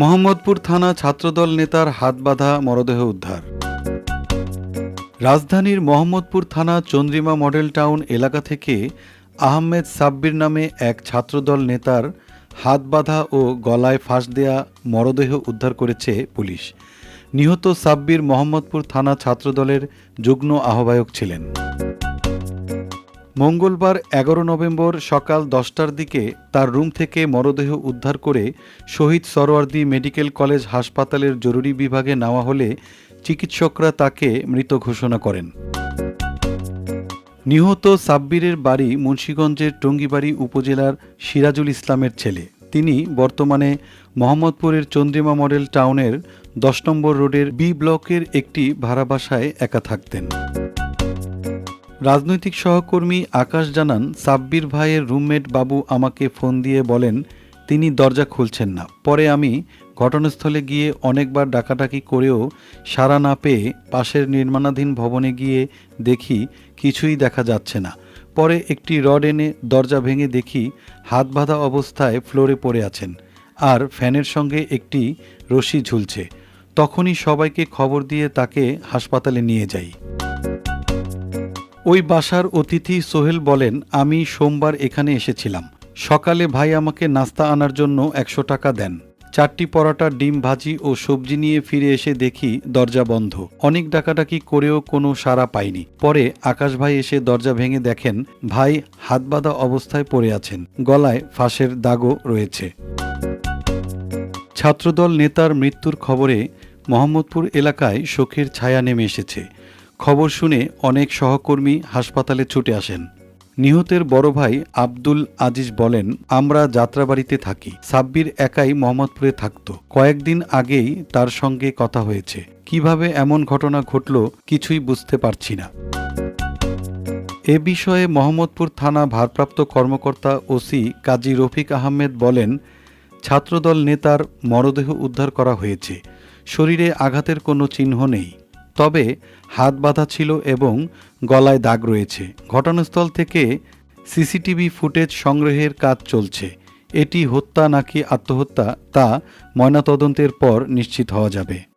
মোহাম্মদপুর থানা ছাত্রদল নেতার হাত বাঁধা মরদেহ উদ্ধার। রাজধানীর মোহাম্মদপুর থানা চন্দ্রিমা মডেল টাউন এলাকা থেকে আহমেদ সাব্বির নামে এক ছাত্রদল নেতার হাত বাঁধা ও গলায় ফাঁস দেয়া মরদেহ উদ্ধার করেছে পুলিশ। নিহত সাব্বির মোহাম্মদপুর থানা ছাত্রদলের যুগ্ম আহ্বায়ক ছিলেন। মঙ্গলবার এগারো নভেম্বর সকাল দশটার দিকে তার রুম থেকে মরদেহ উদ্ধার করে শহীদ সরোয়ার্দি মেডিকেল কলেজ হাসপাতালের জরুরি বিভাগে নেওয়া হলে চিকিৎসকরা তাকে মৃত ঘোষণা করেন। নিহত সাব্বিরের বাড়ি মুন্সীগঞ্জের টঙ্গিবাড়ি উপজেলার সিরাজুল ইসলামের ছেলে। তিনি বর্তমানে মোহাম্মদপুরের চন্দ্রিমা মডেল টাউনের দশ নম্বর রোডের বি ব্লকের একটি ভাড়া বাসায় একা থাকতেন। রাজনৈতিক সহকর্মী আকাশ জানান, সাব্বির ভাইয়ের রুমমেট বাবু আমাকে ফোন দিয়ে বলেন, তিনি দরজা খুলছেন না। পরে আমি ঘটনাস্থলে গিয়ে অনেকবার ডাকাডাকি করেও সাড়া না পেয়ে পাশের নির্মাণাধীন ভবনে গিয়ে দেখি, কিছুই দেখা যাচ্ছে না। পরে একটি রড এনে দরজা ভেঙে দেখি, হাত বাঁধা অবস্থায় ফ্লোরে পড়ে আছেন। আর ফ্যানের সঙ্গে একটি রশি ঝুলছে। তখনই সবাইকে খবর দিয়ে তাকে হাসপাতালে নিয়ে যাই। ওই বাসার অতিথি সোহেল বলেন, আমি সোমবার এখানে এসেছিলাম। সকালে ভাই আমাকে নাস্তা আনার জন্য একশো টাকা দেন। চারটি পরোটা, ডিম ভাজি ও সবজি নিয়ে ফিরে এসে দেখি দরজা বন্ধ। অনেক ডাকাডাকি করেও কোনো সাড়া পাইনি। পরে আকাশ ভাই এসে দরজা ভেঙে দেখেন, ভাই হাত বাঁধা অবস্থায় পড়ে আছেন। গলায় ফাঁসের দাগও রয়েছে। ছাত্রদল নেতার মৃত্যুর খবরে মোহাম্মদপুর এলাকায় শোকের ছায়া নেমে এসেছে। খবর শুনে অনেক সহকর্মী হাসপাতালে ছুটে আসেন। নিহতের বড় ভাই আব্দুল আজিজ বলেন, আমরা যাত্রাবাড়িতে থাকি। সাব্বির একাই মোহাম্মদপুরে থাকত। কয়েকদিন আগেই তার সঙ্গে কথা হয়েছে। কীভাবে এমন ঘটনা ঘটল কিছুই বুঝতে পারছি না। এ বিষয়ে মোহাম্মদপুর থানা ভারপ্রাপ্ত কর্মকর্তা ওসি কাজী রফিক আহমেদ বলেন ছাত্রদল নেতার মরদেহ উদ্ধার করা হয়েছে। শরীরে আঘাতের কোনো চিহ্ন নেই। তবে হাত বাঁধা ছিল এবং গলায় দাগ রয়েছে। ঘটনাস্থল থেকে সিসিটিভি ফুটেজ সংগ্রহের কাজ চলছে। এটি হত্যা নাকি আত্মহত্যা তা ময়নাতদন্তের পর নিশ্চিত হওয়া যাবে।